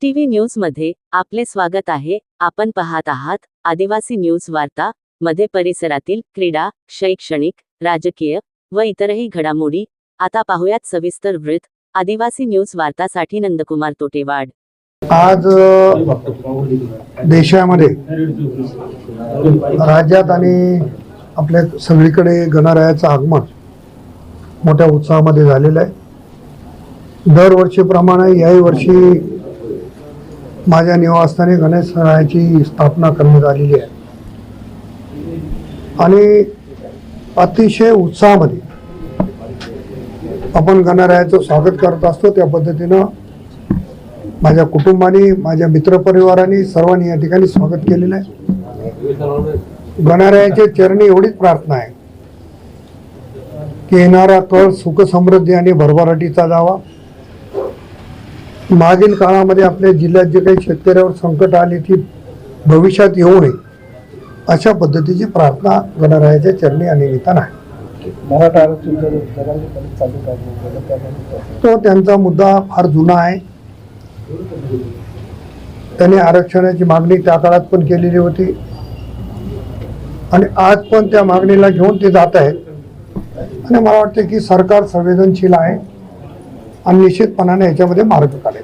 TV न्यूजमध्ये आपले स्वागत आहे. आपण पाहत आहात आदिवासी न्यूज वार्ता मध्ये परिसरातील क्रीडा शैक्षणिक राजकीय व इतरही घडामोडी. आता पाहुयात सविस्तर वृत्त. आदिवासी न्यूज वार्तासाठी नंदकुमार तोटेवाड. आज देशामध्ये राज्यात आणि आपल्या सगळीकडे गणरायाचं आगमन मोठ्या उत्साहामध्ये झालेलं आहे. दरवर्षीप्रमाणे याही वर्षी माझ्या निवासस्थानी गणेशरायाची स्थापना करण्यात आलेली आहे. आणि अतिशय उत्साहामध्ये आपण गणरायाचं स्वागत करत असतो. त्या पद्धतीनं माझ्या कुटुंबाने माझ्या मित्रपरिवाराने सर्वांनी या ठिकाणी स्वागत केलेलं आहे. गणरायाच्या चरणी एवढीच प्रार्थना आहे की येणारा कळ सुख समृद्धी आणि भरभराटीचा जावा. मागील काळामध्ये आपल्या जिल्ह्यात जे काही शेतकऱ्यावर संकट आली ती भविष्यात येऊ नये अशा पद्धतीची प्रार्थना गणरायाच्या चरणी या निमित्तानं आहे. तो त्यांचा मुद्दा फार जुना आहे. त्यांनी आरक्षणाची मागणी त्या काळात पण केलेली होती. आणि आज पण त्या मागणीला घेऊन ते जात आहेत. आणि मला वाटतं की सरकार संवेदनशील आहे आणि निश्चितपणाने याच्यामध्ये मार्ग काढेल.